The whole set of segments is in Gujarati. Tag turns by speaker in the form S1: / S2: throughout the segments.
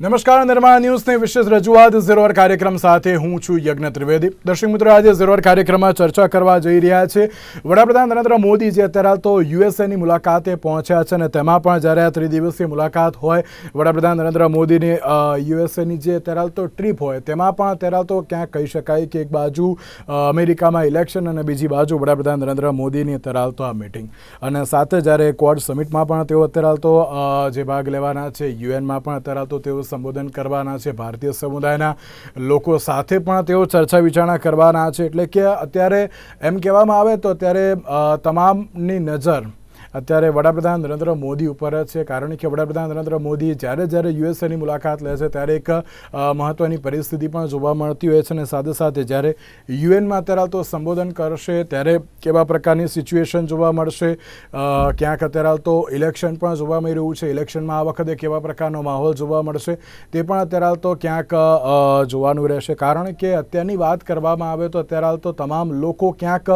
S1: નમસ્કાર, નિર્માણ ન્યૂઝની વિશેષ રજૂઆત ઝીરોર કાર્યક્રમ સાથે હું છું યજ્ઞ ત્રિવેદી. દર્શક મિત્રો, આજે ઝીરોર કાર્યક્રમમાં ચર્ચા કરવા જઈ રહ્યા છે. વડાપ્રધાન નરેન્દ્ર મોદી જે અત્યારે તો યુએસએની મુલાકાતે પહોંચ્યા છે અને તેમાં પણ જ્યારે આ ત્રિદિવસીય મુલાકાત હોય, વડાપ્રધાન નરેન્દ્ર મોદીની યુએસએની જે અત્યારે તો ટ્રીપ હોય, તેમાં પણ અત્યારે તો ક્યાંક કહી શકાય કે એક બાજુ અમેરિકામાં ઇલેક્શન અને બીજી બાજુ વડાપ્રધાન નરેન્દ્ર મોદીની અત્યારે તો આ મિટિંગ. અને સાથે જ્યારે ક્વોડ સમિટમાં પણ તેઓ અત્યારે તો જે ભાગ લેવાના છે યુએનમાં પણ અત્યારે તો તેઓ સંબોધન કરવાના છે. ભારતીય સમુદાયના લોકો સાથે પણ તેઓ ચર્ચા વિચારણા કરવાના છે. એટલે કે અત્યારે એમ કહેવામાં આવે તો અત્યારે તમામની નજર અત્યારે વડાપ્રધાન નરેન્દ્ર મોદી ઉપર જ છે. કારણ કે વડાપ્રધાન નરેન્દ્ર મોદી જ્યારે જ્યારે યુએસએની મુલાકાત લે છે ત્યારે એક મહત્ત્વની પરિસ્થિતિ પણ જોવા મળતી હોય છે અને સાથે સાથે જ્યારે યુએનમાં અત્યારે તો સંબોધન કરશે ત્યારે કેવા પ્રકારની સિચ્યુએશન જોવા મળશે? ક્યાંક અત્યારે તો ઇલેક્શન પણ જોવા મળી રહ્યું છે. ઇલેક્શનમાં આ વખતે કેવા પ્રકારનો માહોલ જોવા મળશે તે પણ અત્યારે તો ક્યાંક જોવાનું રહેશે. કારણ કે અત્યારની વાત કરવામાં આવે તો અત્યારે તો તમામ લોકો ક્યાંક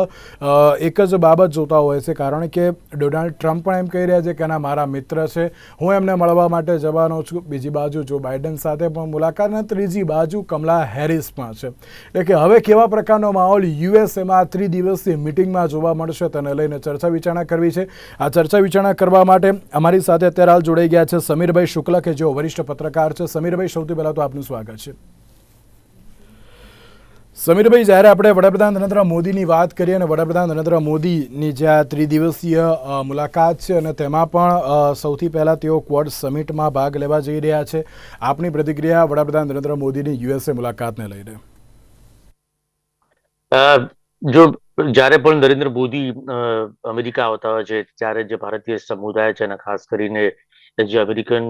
S1: એક જ બાબત જોતા હોય છે. કારણ કે ડોનાલ્ડ ટ્રમ્પ પણ એમ કહી રહ્યા છે કે ના મારા મિત્ર છે. હું એમને મળવા માટે જવાનો છું. બીજી બાજુ જો બાઇડન સાથે પણ મુલાકાત અને ત્રીજી બાજુ કમલા હેરિસ છે. એટલે કે હવે કેવા પ્રકારનો માહોલ યુએસએમાં ત્રિદિવસીય મિટિંગમાં જોવા મળશે તેને લઈને ચર્ચા વિચારણા કરવી છે. આ ચર્ચા વિચારણા કરવા માટે અમારી સાથે અત્યારે હાલ જોડાઈ ગયા છે સમીરભાઈ શુક્લ કે જેઓ વરિષ્ઠ પત્રકાર છે. સમીરભાઈ, સૌથી પહેલાં તો આપનું સ્વાગત છે. સમીરભાઈ, જ્યારે આપણે વડાપ્રધાન નરેન્દ્ર મોદીની વાત કરીએ અને વડાપ્રધાન નરેન્દ્ર મોદીની જે આ ત્રિદિવસીય મુલાકાત છે અને તેમાં પણ સૌથી પહેલાં તેઓ ક્વોડ સમિટમાં ભાગ લેવા જઈ રહ્યા છે. આપની પ્રતિક્રિયા વડાપ્રધાન નરેન્દ્ર મોદીની યુએસએ મુલાકાતને લઈને.
S2: જો જ્યારે પણ નરેન્દ્ર મોદી અમેરિકા આવતા હોય છે, ત્યારે જે ભારતીય સમુદાય છે અને ખાસ કરીને જે અમેરિકન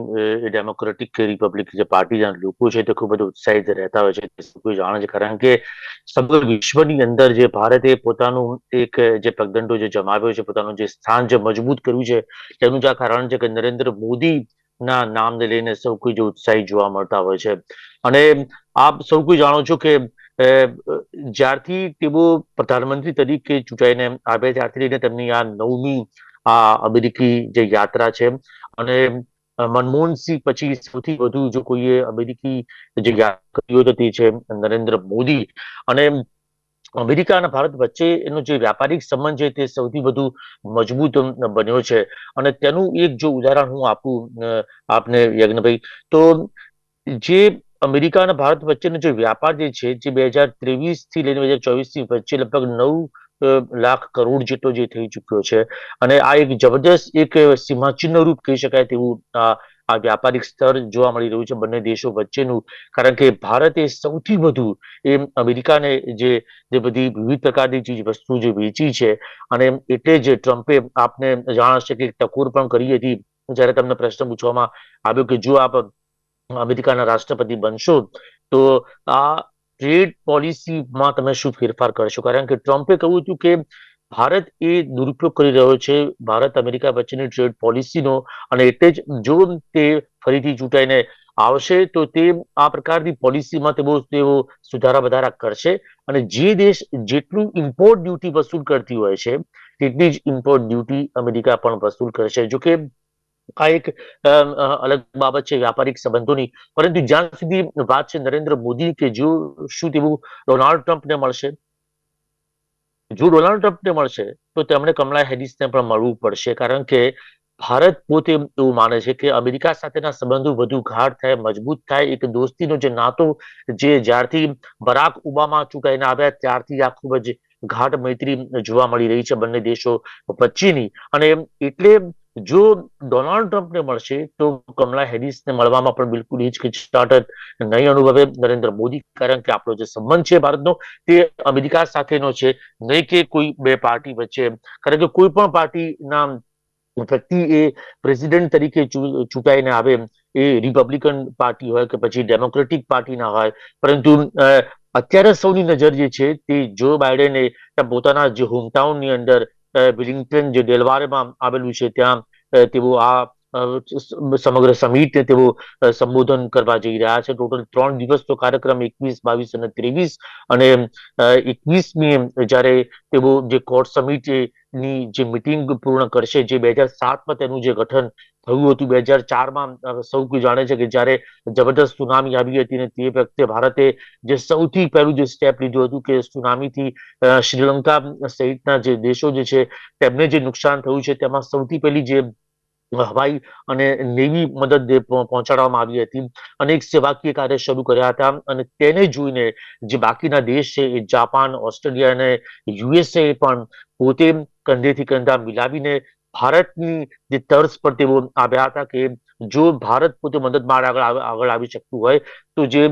S2: ડેમોક્રેટિક રિપબ્લિક જે પાર્ટીના લોકો છે તે ખૂબ જ ઉત્સાહિત રહેતા હોય છે જાણે છે. કારણ કે સમગ્ર વિશ્વની અંદર જે ભારતે પોતાનું એક, જે પગદંડો જે જમાવ્યો છે, પોતાનું જે સ્થાન જે મજબૂત કર્યું છે, તેનું જ આ કારણ છે કે નરેન્દ્ર મોદી ના નામને લઈને સૌ કોઈ જે ઉત્સાહી જોવા મળતા હોય છે. અને આપ સૌ કોઈ જાણો છો કે જ્યારથી તેઓ પ્રધાનમંત્રી તરીકે ચૂંટાઈને આવ્યા, ત્યારથી લઈને તેમની આ નવમી આ અમેરિકી જે યાત્રા છે અને મનમોહન મનમોહનસિંહ પછી સૌથી વધુ જો કોઈએ અમેરિકી જે યાદ કરી તો તે છે નરેન્દ્ર મોદી અને અમેરિકા અને ભારત વચ્ચે એનો જે વ્યાપારિક સંબંધ છે તે સૌથી વધુ મજબૂત બન્યો છે. અને તેનું એક જો ઉદાહરણ હું આપું આપને યજ્ઞભાઈ, તો જે અમેરિકા અને ભારત વચ્ચેનો જે વ્યાપાર જે છે, જે બે હજાર ત્રેવીસથી લઈને બે હજાર ચોવીસથી વચ્ચે લગભગ નવ લાખ કરોડ જેટલો જે થઈ ચૂક્યો છે. અને આ એક જબરદસ્ત એક સીમાચિહ્ન રૂપ કહી શકાય તેવું આ વ્યાપારિક સ્તર જોવા મળી રહ્યું છે બંને દેશો વચ્ચેનું. કારણ કે ભારતે સૌથી વધુ એ અમેરિકાને જે જે બધી વિવિધ પ્રકારની ચીજ વસ્તુ જે વેચી છે અને એટલે જ ટ્રમ્પે આપને જાણ કે ટકોર પણ કરી હતી. જ્યારે તમને પ્રશ્ન પૂછવામાં આવ્યો કે જો આપ અમેરિકાના રાષ્ટ્રપતિ બનશો તો આ ટ્રેડ પોલિસીમાં તમે શું ફેરફાર કરશો? કારણ કે ટ્રમ્પે કહ્યું હતું કે ભારત એ દુરુપયોગ કરી રહ્યો છે, ભારત અમેરિકા વચ્ચેની ટ્રેડ પોલિસીનો અને એટલે જ જો તે ફરીથી ચૂંટાઈને આવશે, તો તે આ પ્રકારની પોલિસીમાં તેઓ તેઓ સુધારા વધારા કરશે. અને જે દેશ જેટલું ઇમ્પોર્ટ ડ્યુટી વસૂલ કરતી હોય છે, તેટલી જ ઇમ્પોર્ટ ડ્યુટી અમેરિકા પણ વસૂલ કરશે. જો કે આ એક અલગ બાબત છે, વ્યાપારિક સંબંધોની. પરંતુ જ્યાં સુધી વાત છે નરેન્દ્ર મોદી કે જો શું તેવું ડોનાલ્ડ ટ્રમ્પને મળશે? જો ડોનાલ્ડ ટ્રમ્પને મળશે, તો તેમણે કમલા હેરિસને પણ મળવું પડશે. કારણ કે ભારત પોતે એવું માને છે કે અમેરિકા સાથેના સંબંધો વધુ ગાઢ થાય, મજબૂત થાય. એક દોસ્તીનો જે નાતો જે જ્યારથી બરાક ઓબામા ચૂંટાઈને આવ્યા, ત્યારથી આ ખૂબ જ ગાઢ મૈત્રી જોવા મળી રહી છે બંને દેશો વચ્ચેની. અને એટલે જો ડોનાલ્ડ ટ્રમ્પને મળશે, તો કમલા હેરિસને મળવામાં પણ બિલકુલ હિચકિચાટ નહીં અનુભવે નરેન્દ્ર મોદી. કારણ કે આપણો જે સંબંધ છે ભારતનો, તે અમેરિકા સાથેનો છે. નહીં કે કોઈ બે પાર્ટી વચ્ચે. કારણ કે કોઈ પણ પાર્ટીના વ્યક્તિ એ પ્રેસિડેન્ટ તરીકે ચૂંટાઈને આવે, એ રિપબ્લિકન પાર્ટી હોય કે પછી ડેમોક્રેટિક પાર્ટીના હોય. પરંતુ અત્યારે સૌની નજર જે છે તે જો બાઇડેને પોતાના જે હોમટાઉનની અંદર વિલિંગ્ટન જે ડેલવારેમાં આવેલું છે ત્યાં તેઓ આ સમગ્ર સમિટને તેઓ સંબોધન કરવા જઈ રહ્યા છે. ટોટલ ત્રણ દિવસનો કાર્યક્રમ એકવીસ, બાવીસ અને ત્રેવીસ અને એકવીસમી જ્યારે તેઓ જે કોર્ટ સમિટની જે મિટિંગ પૂર્ણ કરશે જે બે હજાર સાતમાં તેનું જે ગઠન થયું હતું, બે હજાર ચારમાં સૌ કોઈ જાણે છે કે જ્યારે જબરદસ્ત સુનામી આવી હતી અને તે વખતે ભારતે જે સૌથી પહેલું જે સ્ટેપ લીધું હતું કે સુનામીથી શ્રીલંકા સહિતના જે દેશો જે છે તેમને જે નુકસાન થયું છે તેમાં સૌથી પહેલી જે હવાઈ અને નેવી મદદ પહોંચાડવામાં આવી હતી. અનેક સેવાકીય કાર્ય શરૂ કર્યા હતા અને તેને જોઈને જે બાકીના દેશ છે એ જાપાન, ઓસ્ટ્રેલિયા અને યુએસએ પણ પોતે કંધેથી કંધા મિલાવીને ભારતની જે તર્જ પર તેઓ આવ્યા હતા કે જો ભારત પોતે મદદ માટે આગળ આગળ આવી શકતું હોય, તો જે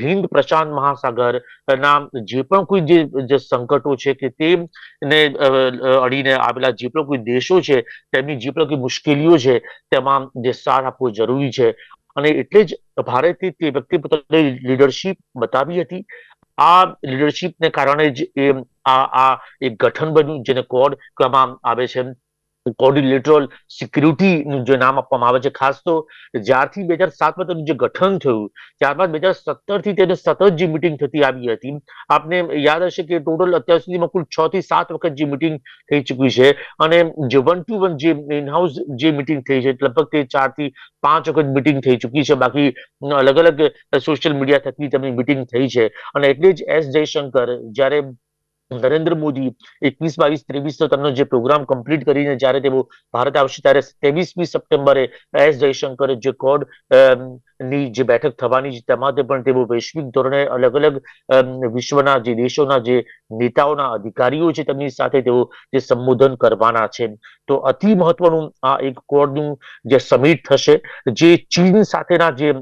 S2: હિન્દ પ્રશાંત મહાસાગર ના જે પણ કોઈ જે સંકટો છે કે તેને અડીને આવેલા જે પણ કોઈ દેશો છે, તેમની જે પણ કોઈ મુશ્કેલીઓ છે, તેમાં જે સાથ આપવો જરૂરી છે. અને એટલે જ ભારતે તે વ્યક્તિ પોતાની લીડરશીપ બતાવી હતી. આ લીડરશીપને કારણે જ એ, આ આ એક ગઠન બન્યું, જેને કોડ કહેવામાં આવે છે. કોર્ડિલેટરલ સિક્યુરિટી નું જે નામ આપવામાં આવે છે, ખાસ તો જ્યારથી બે હજાર સાતમાં તેનું જે ગઠન થયું, ત્યારબાદ બે હજાર સત્તરથી તેને સતત જે મિટિંગ થતી આવી હતી. આપને યાદ હશે કે ટોટલ અત્યાર સુધીમાં કુલ છ થી સાત વખત જે મિટિંગ થઈ ચૂકી છે અને જે વન ટુ વન જે ઇનહાઉસ જે મિટિંગ થઈ છે, લગભગ તે ચારથી પાંચ વખત મિટિંગ થઈ ચૂકી છે. બાકી અલગ અલગ સોશિયલ મીડિયા થકી તેમની મિટિંગ થઈ છે. અને એટલે જ એસ જયશંકર જ્યારે નરેન્દ્ર મોદી એકવીસ બાવીસ ત્રેવીસ નો તેમનો જે પ્રોગ્રામ કમ્પ્લીટ કરીને જ્યારે તેઓ ભારત આવશે, ત્યારે ત્રેવીસમી સપ્ટેમ્બરે એસ જયશંકરે જે કોડ ની જે બેઠક થવાની છે, તેમાં તે પણ તેઓ વૈશ્વિક ધોરણે અલગ અલગ વિશ્વના જે દેશોના જે નેતાઓના અધિકારીઓ છે, તેમની સાથે તેઓ જે સંબોધન કરવાના છે. તો અતિ મહત્વનું આ એક કોડનું જે સમિટ થશે, જે ચીન સાથેના જે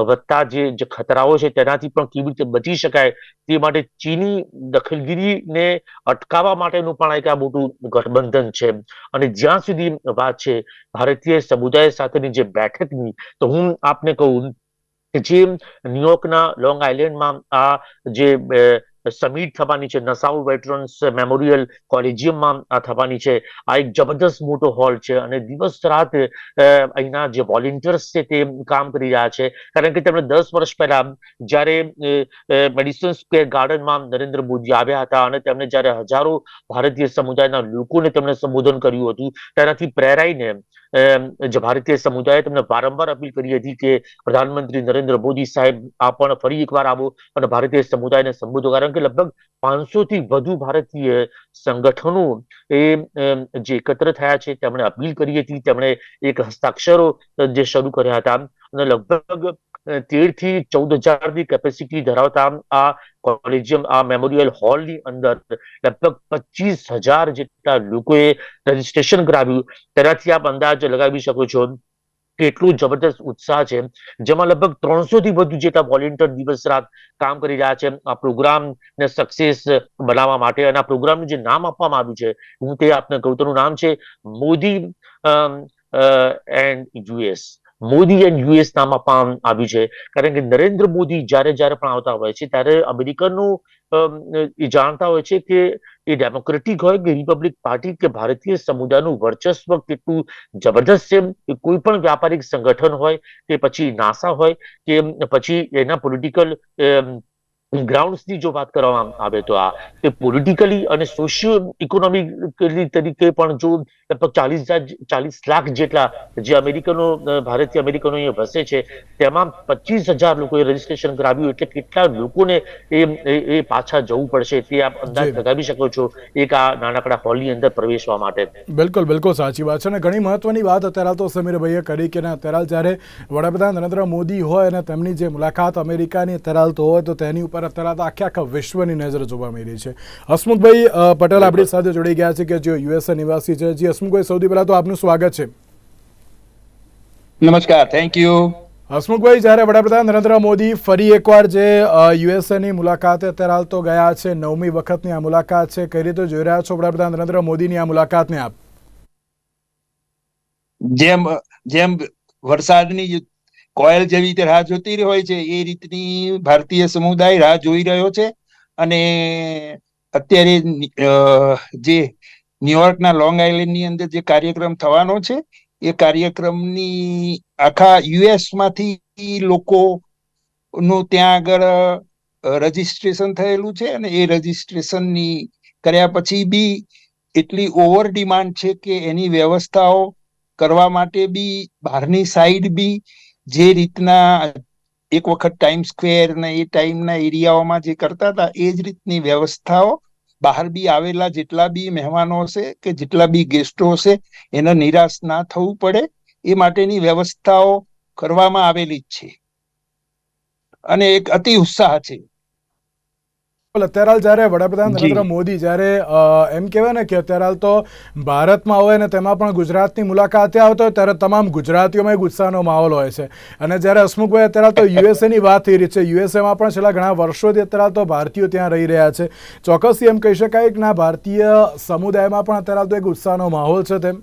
S2: વધતા જે જે ખતરાઓ છે, તેનાથી પણ કેવી રીતે બચી શકાય તે માટે ચીની દખલગીરીને અટકાવવા માટેનું પણ એક આ મોટું ગઠબંધન છે. અને જ્યાં સુધી વાત છે, ભારતીય સમુદાય સાથેની જે બેઠકની, તો હું આપને કહું કે જે ન્યુયોર્કના લોંગ આઇલેન્ડમાં આ જે સમિટ થવાની છે, નસાઉ વેટરન્સ મેમોરિયલ કોલેજિયમમાં આ થવાની છે. આ એક જબરદસ્ત મોટો હોલ છે અને દિવસ રાત અહીંના જે વોલેન્ટિયર્સ છે તે કામ કરી રહ્યા છે. કારણ કે તેમણે દસ વર્ષ પહેલા જ્યારે મેડિસન સ્ક્વેર ગાર્ડનમાં નરેન્દ્ર મોદી આવ્યા હતા અને તેમણે જ્યારે હજારો ભારતીય સમુદાયના લોકોને તેમણે સંબોધન કર્યું હતું, તેનાથી પ્રેરાઈને જે ભારતીય સમુદાય તમને વારંવાર અપીલ કરી હતી કે પ્રધાનમંત્રી નરેન્દ્ર મોદી સાહેબ, આ પણ ફરી એકવાર આવો અને ભારતીય સમુદાયને સંબોધો. કારણ કે લગભગ પાંચસો થી વધુ ભારતીય સંગઠનો એ જે એકત્ર થયા છે, તેમણે અપીલ કરી હતી. તેમણે એક હસ્તાક્ષરો જે શરૂ કર્યા હતા. અને લગભગ તેરથી ચૌદ હજારની કેપેસિટી ધરાવતા આ કોલેજિયમ આ મેમોરિયલ હોલની અંદર લગભગ પચીસ હજાર જેટલા લોકોએ રજીસ્ટ્રેશન કરાવ્યું. તેનાથી આપ અંદાજ લગાવી શકો છો કેટલું જબરદસ્ત ઉત્સાહ છે. જેમાં લગભગ ત્રણસો થી વધુ જેટલા વોલેન્ટિયર દિવસ રાત કામ કરી રહ્યા છે. આ પ્રોગ્રામ ને સક્સેસ બનાવવા માટે અને આ પ્રોગ્રામનું જે નામ આપવામાં આવ્યું છે, હું તે આપને કહું તેનું નામ છે Modi and US Modi and US નામ આપવામાં આવ્યું છે. કારણ કે નરેન્દ્ર મોદી જ્યારે જ્યારે પણ આવતા હોય છે ત્યારે અમેરિકનનું અમ, એ જાણતા હોય છે કે એ ડેમોક્રેટિક હોય કે રિપબ્લિક પાર્ટી કે ભારતીય સમુદાયનું વર્ચસ્વ કેટલું જબરદસ્ત છે. કે કોઈ પણ વ્યાપારિક સંગઠન હોય કે પછી નાસા હોય કે પછી એના પોલિટિકલ ગ્રાઉન્ડ્સની જો વાત કરવામાં આવે તો આ તે પોલિટિકલી અને સોશિયો ઇકોનોમિકલી તરીકે પણ જો લગભગ ચાલીસ હજાર ચાલીસ લાખ જેટલા જે અમેરિકનો ભારતીય અમેરિકનો અહીંયા વસે છે તેમાં પચીસ હજાર લોકોએ રજીસ્ટ્રેશન કરાવ્યું એટલે કેટલા લોકોને એ એ- પાછા જવું પડશે તે આપ અંદાજ લગાવી શકો છો એક આ નાનકડા હોલની અંદર પ્રવેશવા માટે.
S1: બિલકુલ બિલકુલ સાચી વાત છે અને ઘણી મહત્વની વાત અત્યારે તો સમીરભાઈએ કરી કે અત્યારે જ્યારે વડાપ્રધાન નરેન્દ્ર મોદી હોય અને તેમની જે મુલાકાત અમેરિકાની અત્યારે તો હોય તો તેની ઉપર અત્યારે તો આખે આખા વિશ્વની નજર જોવા મળી રહી છે. હસમુખભાઈ પટેલ આપણી સાથે જોડાઈ ગયા છે કે જે યુએસએ નિવાસી છે. જી હસમુખભાઈ સૌથી પહેલા તો આપનું સ્વાગત છે.
S3: નમસ્કાર થેન્ક યુ
S1: હસમુખભાઈ જ્યારે વડાપ્રધાન નરેન્દ્ર મોદી ફરી એકવાર જે યુએસએની મુલાકાતે અત્યારે હાલ તો ગયા છે નવમી વખતની આ મુલાકાત છે. કઈ રીતે જોઈ રહ્યા છો વડાપ્રધાન નરેન્દ્ર મોદીની આ મુલાકાતને આપ?
S3: જેમ જેમ વરસાદની કોયલ જેવી રીતે રાહ જોતી હોય છે, એ રીતની ભારતીય સમુદાય રાહ જોઈ રહ્યો છે. અને અત્યારે જે ન્યુયોર્કના લોંગ આઇલેન્ડની અંદર જે કાર્યક્રમ થવાનો છે, એ કાર્યક્રમની આખા યુએસમાંથી લોકો નું ત્યાં આગળ રજીસ્ટ્રેશન થયેલું છે. અને એ રજીસ્ટ્રેશનની કર્યા પછી બી એટલી ઓવર ડિમાન્ડ છે કે એની વ્યવસ્થાઓ કરવા માટે બી બહારની સાઈડ બી જે રીતના એક વખત ટાઈમ સ્ક્વેર ને એ ટાઈમના એરિયાઓમાં જે કરતા હતા, એ જ રીતની વ્યવસ્થાઓ બહાર બી આવેલા જેટલા બી મહેમાનો હશે કે જેટલા બી ગેસ્ટો હશે, એને નિરાશ ના થવું પડે. એ માટેની વ્યવસ્થાઓ કરવામાં આવેલી જ છે. અને એક અતિ ઉત્સાહ છે.
S1: અત્યારે હાલ જ્યારે વડાપ્રધાન નરેન્દ્ર મોદી જ્યારે એમ કહેવાય ને કે અત્યારે હાલ તો ભારતમાં હોય ને તેમાં પણ ગુજરાતની મુલાકાતે આવતો હોય ત્યારે તમામ ગુજરાતીઓમાં એક ઉત્સાહનો માહોલ હોય છે. અને જ્યારે હસમુખભાઈ અત્યારે હાલ તો યુએસએની વાત થઈ રહી છે. યુએસએમાં પણ છેલ્લા ઘણા વર્ષોથી અત્યારે હાલ તો ભારતીયો ત્યાં રહી રહ્યા છે. ચોક્કસથી એમ કહી શકાય કે ના ભારતીય સમુદાયમાં પણ અત્યારે હાલ તો એક ઉત્સાહનો માહોલ છે તેમ.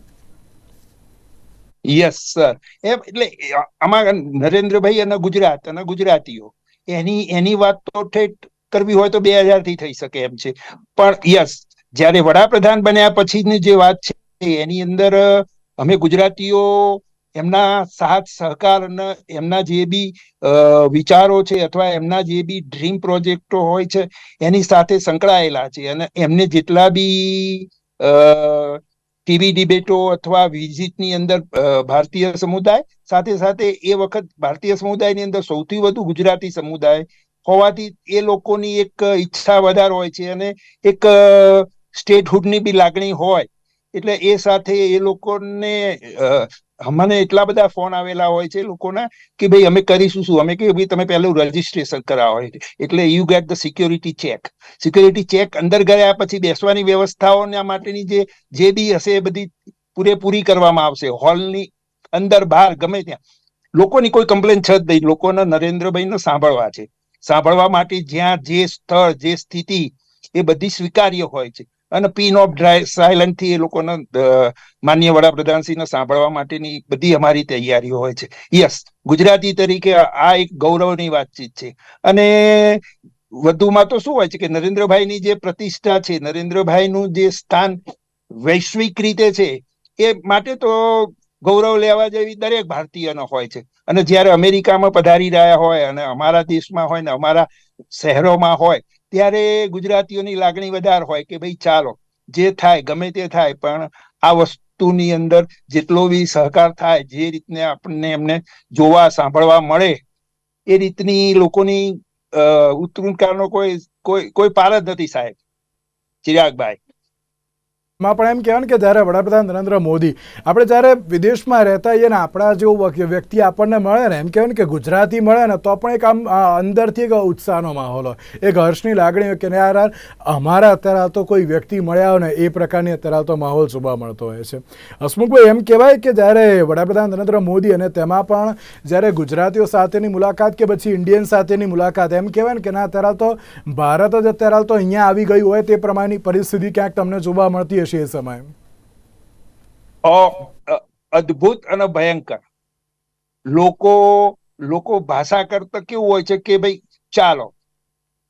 S3: યસ સર એમ એટલે આમાં નરેન્દ્રભાઈ અને ગુજરાત અને ગુજરાતીઓ એની એની વાત તો ઠેઠ કરવી હોય તો બે હજારથી થઈ શકે એમ છે. પણ યસ, જ્યારે વડાપ્રધાન બન્યા પછીની જે વાત છે, એની અંદર અમે ગુજરાતીઓ એમના સાથ, સહકાર એમના જે બી વિચારો છે અથવા એમના જે બી ડ્રીમ પ્રોજેક્ટો હોય છે, એની સાથે સંકળાયેલા છે. અને એમને જેટલા બી ટીવી ડિબેટો અથવા વિઝિટની અંદર ભારતીય સમુદાય, સાથે સાથે એ વખત ભારતીય સમુદાયની અંદર સૌથી વધુ ગુજરાતી સમુદાય હોવાથી એ લોકોની એક ઈચ્છા વધારે હોય છે અને એક સ્ટેટહુડની બી લાગણી હોય. એટલે એ સાથે એ લોકોને મને એટલા બધા ફોન આવેલા હોય છે લોકોના કે ભાઈ અમે કરીશું શું? અમે કે ભાઈ તમે પહેલું રજીસ્ટ્રેશન કરાવો. એટલે you get the security check security check અંદર ગયા પછી બેસવાની વ્યવસ્થાઓના માટેની જે જે બી હશે એ બધી પૂરેપૂરી કરવામાં આવશે. હોલની અંદર બહાર ગમે ત્યાં. લોકોની કોઈ કમ્પ્લેન છે જ નહીં. લોકોના નરેન્દ્રભાઈને સાંભળવા છે. સાંભળવા માટે જ્યાં જે સ્થળ, જે સ્થિતિ, એ બધી સ્વીકાર્ય હોય છે. અને પીન ઓફ ડ્રાય સાયલન્ટથી એ લોકોને માન્ય વડાપ્રધાનશ્રીને સાંભળવા માટેની બધી અમારી તૈયારીઓ હોય છે. યસ ગુજરાતી તરીકે આ એક ગૌરવની વાતચીત છે. અને વધુમાં તો શું હોય છે કે નરેન્દ્રભાઈની જે પ્રતિષ્ઠા છે, નરેન્દ્રભાઈનું જે સ્થાન વૈશ્વિક રીતે છે, એ માટે તો ગૌરવ લેવા જેવી દરેક ભારતીયનો હોય છે. અને જ્યારે અમેરિકામાં પધારી રહ્યા હોય અને અમારા દેશમાં હોય ને અમારા શહેરોમાં હોય, ત્યારે ગુજરાતીઓની લાગણી વધારે હોય કે ભાઈ ચાલો, જે થાય ગમે તે થાય, પણ આ વસ્તુની અંદર જેટલો બી સહકાર થાય, જે રીતને આપણને એમને જોવા સાંભળવા મળે, એ રીતની લોકોની ઉત્કૃષ્ટતાનો કોઈ કોઈ કોઈ પાર જ નથી સાહેબ. ચિરાગભાઈ.
S1: માં પણ એમ કહેવાય કે જ્યારે વડાપ્રધાન નરેન્દ્ર મોદી આપણે જ્યારે વિદેશમાં રહેતા હોઈએ ને આપણા જેવો વ્યક્તિ આપણને મળે ને એમ કહેવાય કે ગુજરાતી મળે ને તો પણ એક આમ અંદરથી એક ઉત્સાહનો માહોલ હોય. એક હર્ષની લાગણી હોય કે ને યાર, અમારા અત્યારે તો કોઈ વ્યક્તિ મળ્યા હોય ને એ પ્રકારની અત્યારે તો માહોલ જોવા મળતો હોય છે. હસમુખભાઈ, એમ કહેવાય કે જ્યારે વડાપ્રધાન નરેન્દ્ર મોદી અને તેમાં પણ જ્યારે ગુજરાતીઓ સાથેની મુલાકાત કે પછી ઇન્ડિયન સાથેની મુલાકાત, એમ કહેવાય ને કે ના, અત્યારે તો ભારત જ અત્યારે તો અહીંયા આવી ગયું હોય તે પ્રમાણેની પરિસ્થિતિ ક્યાંક તમને જોવા મળતી હશે એ સમયે
S3: અદ્ભુત અને ભયંકર લોકો લોકો ભાષા કરતા કેવું હોય છે કે ભાઈ ચાલો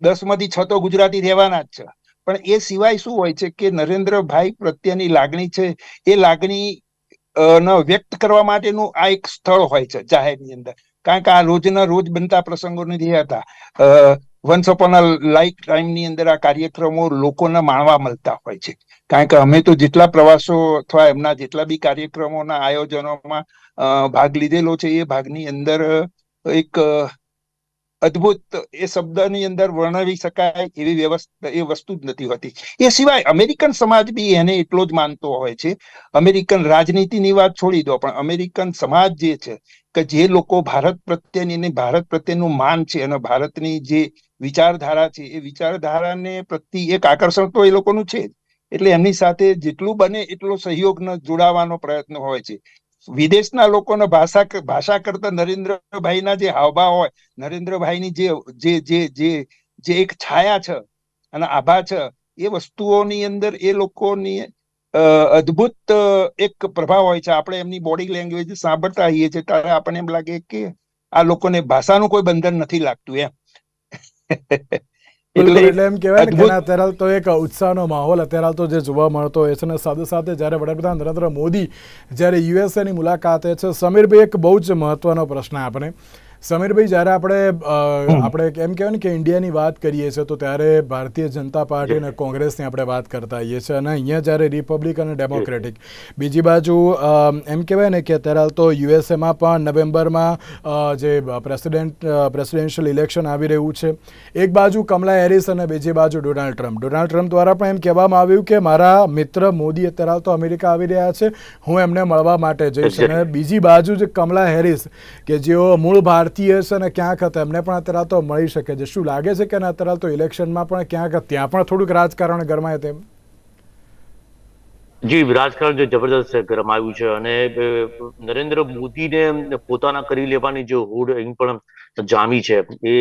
S3: દસમાંથી છ તો ગુજરાતી રહેવાના જ છે પણ એ સિવાય શું હોય છે કે નરેન્દ્રભાઈ પ્રત્યેની લાગણી છે એ લાગણી વ્યક્ત કરવા માટેનું આ એક સ્થળ હોય છે જાહેરની અંદર કારણ કે આ રોજના રોજ બનતા પ્રસંગો નથી હતા વન્સ અપોન અ લાઈફ અંદર આ કાર્યક્રમો લોકોને માણવા મળતા હોય છે કારણ કે અમે તો જેટલા પ્રવાસો અથવા એમના જેટલા બી કાર્યક્રમોના આયોજનોમાં ભાગ લીધેલો છે, એ ભાગની અંદર એક અદ્ભુત એ શબ્દની અંદર વર્ણવી શકાય એવી વ્યવસ્થા, એ વસ્તુ જ નથી હોતી. એ સિવાય અમેરિકન સમાજ બી એને એટલો જ માનતો હોય છે. અમેરિકન રાજનીતિની વાત છોડી દો, પણ અમેરિકન સમાજ જે છે, કે જે લોકો ભારત પ્રત્યેની ને ભારત પ્રત્યેનું માન છે અને ભારતની જે વિચારધારા છે, એ વિચારધારાને પ્રત્યે એક આકર્ષણ તો એ લોકોનું છે જ. એટલે એમની સાથે જેટલું બને એટલો સહયોગનો જોડાવાનો પ્રયત્ન હોય છે. વિદેશના લોકોનો ભાષા ભાષા કરતા નરેન્દ્રભાઈના જે હાવભાવ હોય, નરેન્દ્રભાઈની જે જે જે જે એક છાયા છે અને આભા છે, એ વસ્તુઓની અંદર એ લોકોની અદ્ભુત એક પ્રભાવ હોય છે. આપણે એમની બોડી લેંગ્વેજ સાંભળતા હોઈએ છીએ ત્યારે આપણને એમ લાગે કે આ લોકોને ભાષાનું કોઈ બંધન નથી લાગતું એમ. એટલે
S1: એટલે એમ કહેવાય ને કે અત્યારે તો એક ઉત્સાહનો માહોલ અત્યારે તો જે જોવા મળતો હોય છે અને સાથે સાથે જ્યારે વડાપ્રધાન નરેન્દ્ર મોદી જ્યારે યુએસએની મુલાકાતે છે સમીરભાઈ એક બહુ જ મહત્વનો પ્રશ્ન આપણે. સમીરભાઈ જ્યારે આપણે આપણે એમ કહેવાય ને કે ઇન્ડિયાની વાત કરીએ છીએ તો ત્યારે ભારતીય જનતા પાર્ટી અને કોંગ્રેસની આપણે વાત કરતા હોઈએ છીએ. અને અહીંયા જ્યારે રિપબ્લિક અને ડેમોક્રેટિક બીજી બાજુ એમ કહેવાય ને કે અત્યારે હાલ તો યુએસએમાં પણ નવેમ્બરમાં જે પ્રેસિડેન્ટ પ્રેસિડેન્શિયલ ઇલેક્શન આવી રહ્યું છે. એક બાજુ કમલા હેરિસ અને બીજી બાજુ ડોનાલ્ડ ટ્રમ્પ. ડોનાલ્ડ ટ્રમ્પ દ્વારા પણ એમ કહેવામાં આવ્યું કે મારા મિત્ર મોદી અત્યારે હાલ તો અમેરિકા આવી રહ્યા છે. હું એમને મળવા માટે જઈશ. અને બીજી બાજુ જે કમલા હેરિસ કે જેઓ મૂળ ભારતીય છે અને ક્યાંક તેમને પણ અત્યારે તો મળી શકે છે. શું લાગે છે કે અત્યારે તો ઇલેક્શનમાં પણ ક્યાંક ત્યાં પણ થોડુંક રાજકારણ ગરમાય તેમ.
S2: જી, રાજકારણ જે જબરદસ્ત ગરમાયું છે અને નરેન્દ્ર મોદીને પોતાના કરી લેવાની જે હોડ અહીં પણ જામી છે. એ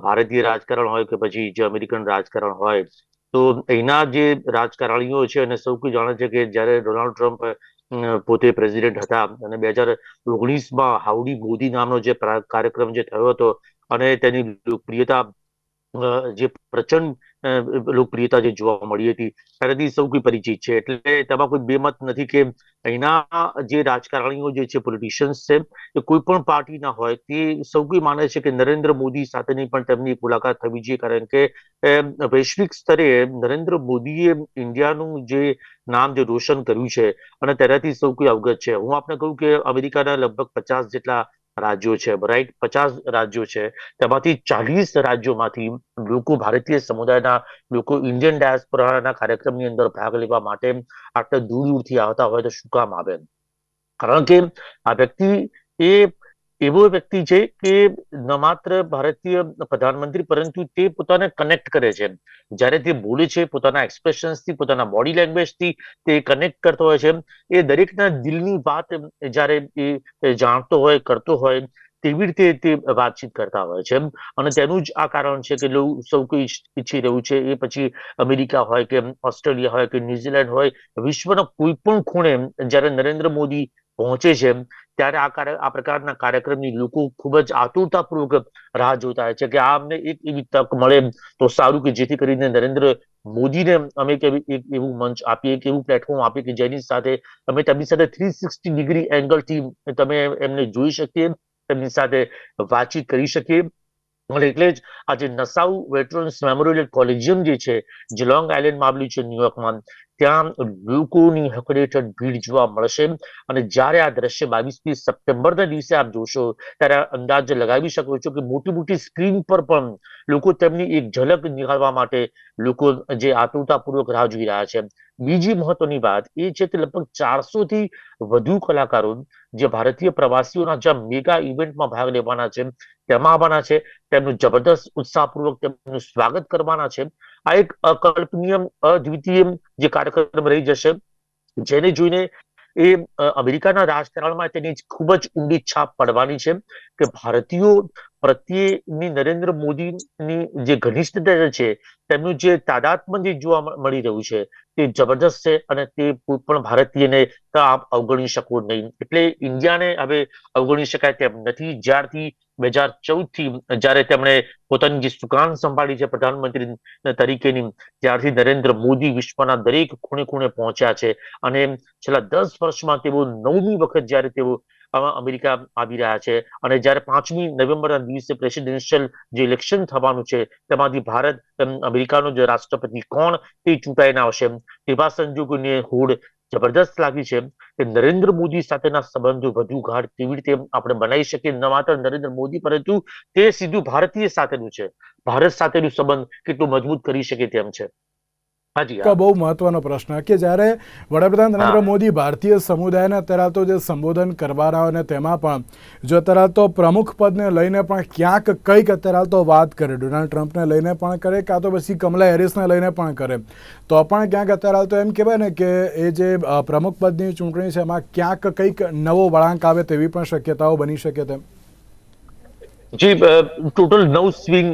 S2: ભારતીય રાજકારણ હોય કે પછી જે અમેરિકન રાજકારણ હોય, તો એના જે રાજકારણીઓ છે અને સૌ કોઈ જાણે છે કે જ્યારે ડોનાલ્ડ ટ્રમ્પ પોતે પ્રેસિડેન્ટ હતા. અને બે હજાર ઓગણીસમાં હાઉડી મોદી નામનો જે કાર્યક્રમ જે થયો હતો અને તેની લોકપ્રિયતા જે પ્રચંડ લોકપ્રિયતા જે જોવા મળી હતી ત્યારેથી સૌ કોઈ પરિચિત છે. એટલે તેમાં કોઈ બેમત નથી કે અહીંના જે રાજકારણીઓ જે છે પોલિટિશિયન્સ છે, એ કોઈ પણ પાર્ટીના હોય, તે સૌ કોઈ માને છે કે નરેન્દ્ર મોદી સાથેની પણ તેમની મુલાકાત થવી જોઈએ. કારણ કે વૈશ્વિક સ્તરે નરેન્દ્ર મોદીએ ઇન્ડિયાનું જે નામ જે રોશન કર્યું છે, અને તેનાથી સૌ કોઈ અવગત છે. હું આપને કહું કે અમેરિકાના લગભગ પચાસ જેટલા રાજ્યો છે રાઈટ પચાસ રાજ્યો છે. તેમાંથી ચાલીસ રાજ્યોમાંથી લોકો ભારતીય સમુદાયના, લોકો ઇન્ડિયન ડાયસ્પોરાના કાર્યક્રમની અંદર ભાગ લેવા માટે આટલા દૂર દૂરથી આવતા હોય તો શું કામ આવે? કારણ કે આ વ્યક્તિ એ એવો વ્યક્તિ છે કે ન માત્ર ભારતીય પ્રધાનમંત્રી, પરંતુ તે પોતાને કનેક્ટ કરે છે. જ્યારે તે બોલે છે, પોતાના એક્સપ્રેશન્સથી પોતાના બોડી લેંગ્વેજથી તે કનેક્ટ કરતો હોય છે. એ દરેકના દિલની વાત જ્યારે એ જાણતો હોય, કરતો હોય, તેવી રીતે તે વાતચીત કરતા હોય છે. અને તેનું જ આ કારણ છે કે સૌ કોઈ ઈચ્છી રહ્યું છે. એ પછી અમેરિકા હોય કે ઓસ્ટ્રેલિયા હોય કે ન્યુઝીલેન્ડ હોય, વિશ્વના કોઈ પણ ખૂણે જ્યારે નરેન્દ્ર મોદી પહોંચે છે ત્યારે આ આ પ્રકારના કાર્યક્રમની લોકો ખૂબ જ આતુરતાપૂર્વક રાહ જોતા છે કે આ અમને એક એવી તક મળે તો સારું કે જેથી કરીને નરેન્દ્ર મોદીને અમે એક એવું મંચ આપીએ, એક એવું પ્લેટફોર્મ આપીએ કે જેની સાથે અમે તેમની સાથે થ્રી સિક્સટી ડિગ્રી એંગલથી તમે એમને જોઈ શકીએ, તેમની સાથે વાતચીત કરી શકીએ. એટલે જ આજે નસાઉ વેટરન્સ મેમોરિયલ કોલેજિયમ જે છે, જે લોંગ આઇલેન્ડમાં આવેલું છે ન્યુયોર્કમાં ત્યાં લોકોની હકડેઠ ભીડ જોવા મળશે. અને જ્યારે આ દ્રશ્ય બાવીસમી સપ્ટેમ્બરના દિવસે આપ જોશો, ત્યારે અંદાજ લગાવી શકો છો કે મોટી મોટી સ્ક્રીન પર પણ લોકો તેમની એક ઝલક નિહાળવા માટે લોકો જે આતુરતાપૂર્વક રાહ જોઈ રહ્યા છે. બીજી મહત્વની વાત એ છે કે લગભગ ચારસો થી વધુ કલાકારો જે ભારતીય પ્રવાસીઓના જ્યાં મેગા ઇવેન્ટમાં ભાગ લેવાના છે, તેમાં આવવાના છે. તેમનું જબરદસ્ત ઉત્સાહપૂર્વક તેમનું સ્વાગત કરવાના છે. આ એક અકલ્પનીય, અદ્વિતીય જે કાર્યક્રમ રહી જશે, જેને જોઈને એ અમેરિકાના રાજકારણમાં તેની ખૂબ જ ઊંડી છાપ પડવાની છે કે ભારતીયો પ્રત્યેની નરેન્દ્ર મોદીની જે ઘનિષ્ઠતા છે, તેમનું જે તાદાત્મ્ય જે જોવા મળી રહ્યું છે, તે જબરદસ્ત છે અને તે કોઈ પણ ભારતીયને આપ અવગણી શકો નહીં. એટલે ઇન્ડિયાને હવે અવગણી શકાય તેમ નથી. જ્યારથી બે હજાર ચૌદથી જ્યારે તેમણે પોતાની જે સુકાન સંભાળી છે પ્રધાનમંત્રી તરીકેની, ત્યારથી નરેન્દ્ર મોદી વિશ્વના દરેક ખૂણે ખૂણે પહોંચ્યા છે. અને છેલ્લા દસ વર્ષમાં તેઓ નવમી વખત જ્યારે તેઓ અમેરિકા આવી રહ્યા છે. અને જ્યારે પાંચમી નવેમ્બરના દિવસે પ્રેસિડેન્શિયલ જે ઇલેક્શન થવાનું છે, તેમાંથી ભારત અમેરિકાનો જે રાષ્ટ્રપતિ કોણ તે ચૂંટાઈને આવશે. તેવા સંજોગોની હોડ જબરદસ્ત લાગી છે કે નરેન્દ્ર મોદી સાથેના સંબંધો વધુ ગાઢ કેવી રીતે આપણે બનાવી શકીએ, ન માત્ર નરેન્દ્ર મોદી પરંતુ તે સીધું ભારતીય સાથેનું છે. ભારત સાથેનું સંબંધ કેટલું મજબૂત કરી શકે તેમ છે.
S1: બહુ મહત્વનો પ્રશ્ન કે જ્યારે વડાપ્રધાન નરેન્દ્ર મોદી ભારતીય સમુદાયને અત્યારે તો જે સંબોધન કરવાના હોય ને તેમાં પણ જો અત્યારે તો પ્રમુખ પદને લઈને પણ ક્યાંક કંઈક અત્યારે તો વાત કરે ડોનાલ્ડ ટ્રમ્પને લઈને પણ કરે કાં તો પછી કમલા હેરિસને લઈને પણ કરે. તો પણ ક્યાંક અત્યારે તો એમ કહેવાય ને કે એ જે પ્રમુખ પદની ચૂંટણી છે એમાં ક્યાંક કંઈક નવો વળાંક આવે તેવી પણ શક્યતાઓ બની શકે તેમ.
S2: જી ટોટલ નવ સ્વિંગ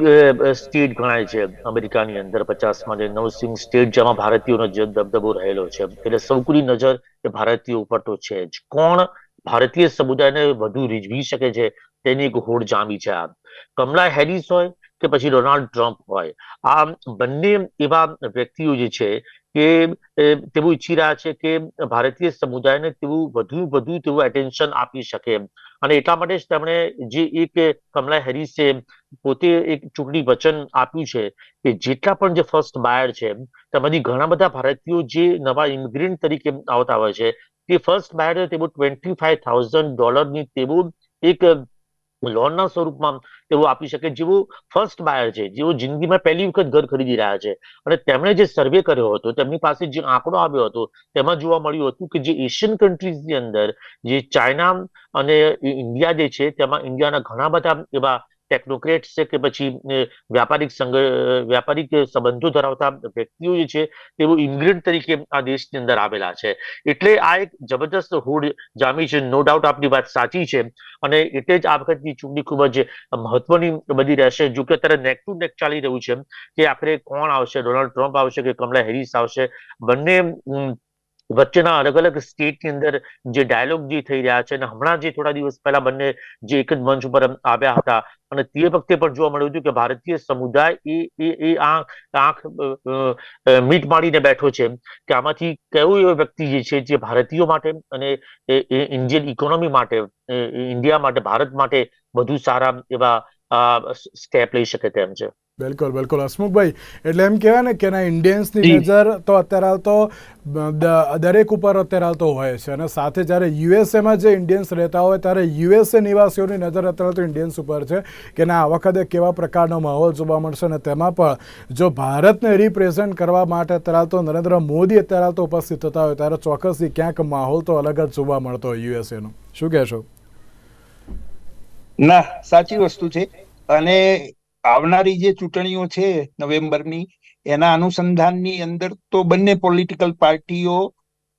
S2: સ્ટેટ ગણાય છે અમેરિકાની અંદર, પચાસમાં જે નવ સ્વિંગ સ્ટેટ જેમાં ભારતીયોનો જે દબદબો રહેલો છે. એટલે સૌકુની નજર એ ભારતીયો ઉપર તો છે જ. કોણ ભારતીય સમુદાયને વધુ રીઝવી શકે છે તેની એક હોડ જામી છે આ. કમલા હેરિસ હોય કે પછી ડોનાલ્ડ ટ્રમ્પ હોય. આ બંને એવા વ્યક્તિઓ જે છે કે તેવું ઈચ્છી રહ્યા છે કે ભારતીય સમુદાયને તેવું વધુ વધુ તેવું એટેન્શન આપી શકે. એમ અને એટલા માટે જ તેમણે જે એક કમલા હેરિસે પોતે એક ચૂંટણી વચન આપ્યું છે કે જેટલા પણ જે ફર્સ્ટ બાયર છે, તેમાંથી ઘણા બધા ભારતીયો જે નવા ઇમિગ્રન્ટ તરીકે આવતા હોય છે, તે ફર્સ્ટ બાયર તેવું ટ્વેન્ટી ફાઈવ થાઉઝન્ડ ડોલરની તેવું એક લોનના સ્વરૂપમાં તેઓ આપી શકે જેવો ફર્સ્ટ બાયર છે, જેઓ જિંદગીમાં પહેલી વખત ઘર ખરીદી રહ્યા છે. અને તેમણે જે સર્વે કર્યો હતો, તેમની પાસે જે આંકડો આવ્યો હતો, તેમાં જોવા મળ્યું હતું કે જે એશિયન કન્ટ્રીઝની અંદર જે ચાઇના અને ઇન્ડિયા જે છે, તેમાં ઇન્ડિયાના ઘણા બધા એવા ટેકનોક્રેટ્સ છે કે પછી વ્યાપારિક સંઘ વ્યાપારિક સંબંધો ધરાવતા વ્યક્તિઓ જે છે, તેઓ ઇમિગ્રન્ટ તરીકે આ દેશની અંદર આવેલા છે. એટલે આ એક જબરદસ્ત હૂડ જામી છે નો ડાઉટ આપની વાત સાચી છે. અને એટલે જ આ વખતની ચૂંટણી ખૂબ જ મહત્વની બધી રહેશે. જો કે અત્યારે નેક ટુ નેક ચાલી રહ્યું છે, કે આખરે કોણ આવશે? ડોનાલ્ડ ટ્રમ્પ આવશે કે કમલા હેરિસ આવશે? બંને વચ્ચેના અલગ અલગ સ્ટેટની અંદર જે ડાયલોગ જે થઈ રહ્યા છે અને હમણાં જે થોડા દિવસ પહેલા બંને જે એક જ મંચ ઉપર આવ્યા હતા અને તે વખતે પણ જોવા મળ્યું હતું કે ભારતીય સમુદાય એ એ એ આંખ આંખ મીટ માડીને બેઠો છે કે આમાંથી કયો એવો વ્યક્તિ જે છે જે ભારતીયો માટે અને ઇન્ડિયન ઇકોનોમી માટે ઇન્ડિયા માટે, ભારત માટે વધુ સારા એવા સ્ટેપ લઈ શકે તેમ છે.
S1: બિલકુલ બિલકુલ. હસમુખભાઈ એટલે એમ કહેવાય ને કે ના ઇન્ડિયન્સની નજર તો અત્યારે હાલ તો દરેક ઉપર અત્યારે હાલ તો હોય છે. અને સાથે જ્યારે યુએસએમાં જે ઇન્ડિયન્સ રહેતા હોય ત્યારે યુએસએ નિવાસીઓની નજર અત્યારે તો ઇન્ડિયન્સ ઉપર છે કે ના આ વખતે કેવા પ્રકારનો માહોલ જોવા મળશે અને તેમાં પણ જો ભારતને રિપ્રેઝેન્ટ કરવા માટે અત્યારે હાલ તો નરેન્દ્ર મોદી અત્યારે હાલ તો ઉપસ્થિત થતા હોય ત્યારે ચોક્કસથી ક્યાંક માહોલ તો અલગ જ જોવા મળતો હોય યુએસએનો શું કહેશો?
S3: ના સાચી વસ્તુ છે. અને આવનારી જે ચૂંટણીઓ છે નવેમ્બરની, એના અનુસંધાનની અંદર તો બંને પોલિટિકલ પાર્ટીઓ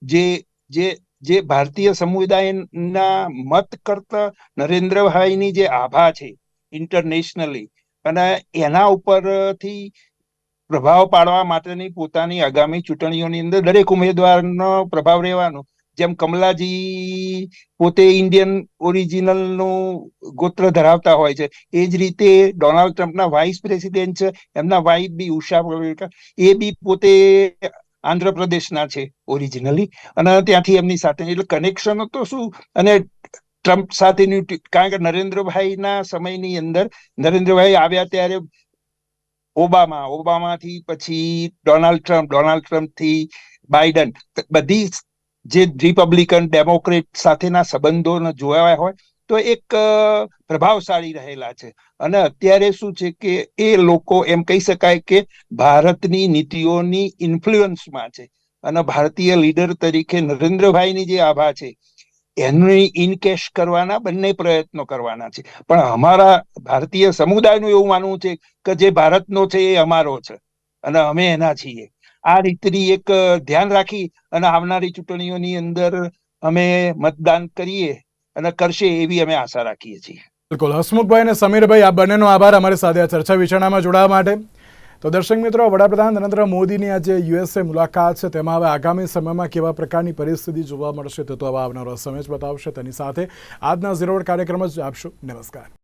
S3: જે જે જે ભારતીય સમુદાયના મત કરતા નરેન્દ્રભાઈની જે આભા છે ઇન્ટરનેશનલી અને એના ઉપરથી પ્રભાવ પાડવા માટેની પોતાની આગામી ચૂંટણીઓની અંદર દરેક ઉમેદવારનો પ્રભાવ રહેવાનો. જેમ કમલાજી પોતે ઇન્ડિયન ઓરિજિનલનું ગોત્ર ધરાવતા હોય છે. એ જ રીતે ડોનાલ્ડ ટ્રમ્પના વાઇસ પ્રેસિડેન્ટ છે. એમના વાઇફ બી ઉષા એ બી પોતે આંધ્રપ્રદેશના છે ઓરિજિનલી અને ત્યાંથી એમની સાથે એટલે કનેક્શન તો શું? અને ટ્રમ્પ સાથેની કારણ કે નરેન્દ્રભાઈના સમયની અંદર નરેન્દ્રભાઈ આવ્યા ત્યારે ઓબામા ઓબામાથી પછી ડોનાલ્ડ ટ્રમ્પ ડોનાલ્ડ ટ્રમ્પથી બાઇડન બધી જે રિપબ્લિકન, ડેમોક્રેટ સાથેના સંબંધો જોયા હોય, તો એક પ્રભાવશાળી રહેલા છે. અને અત્યારે શું છે કે એ લોકો એમ કહી શકાય કે ભારતની નીતિઓની ઇન્ફ્લુઅન્સમાં છે. અને ભારતીય લીડર તરીકે નરેન્દ્રભાઈની જે આભા છે એની ઇનકેશ કરવાના બંને પ્રયત્નો કરવાના છે. પણ અમારા ભારતીય સમુદાયનું એવું માનવું છે કે જે ભારતનો છે એ અમારો છે. અને અમે એના છીએ. આ રીતની એક ધ્યાન રાખી અને આવનારી ચૂંટણીઓની અંદર અમે મતદાન કરીએ અને કરશે એવી અમે આશા રાખીએ છીએ.
S1: બિલકુલ. હસમુખભાઈ અને સમીરભાઈ, આ બંનેનો આભાર અમારી સાથે આ ચર્ચા વિચારણામાં જોડાવા માટે. તો દર્શક મિત્રો, વડાપ્રધાન નરેન્દ્ર મોદીની આ જે યુએસએ મુલાકાત છે. તેમાં હવે આગામી સમયમાં કેવા પ્રકારની પરિસ્થિતિ જોવા મળશે તે તો હવે આવનારો સમય જ બતાવશે. તેની સાથે આજના ઝીરો કાર્યક્રમ જ આપશું. નમસ્કાર.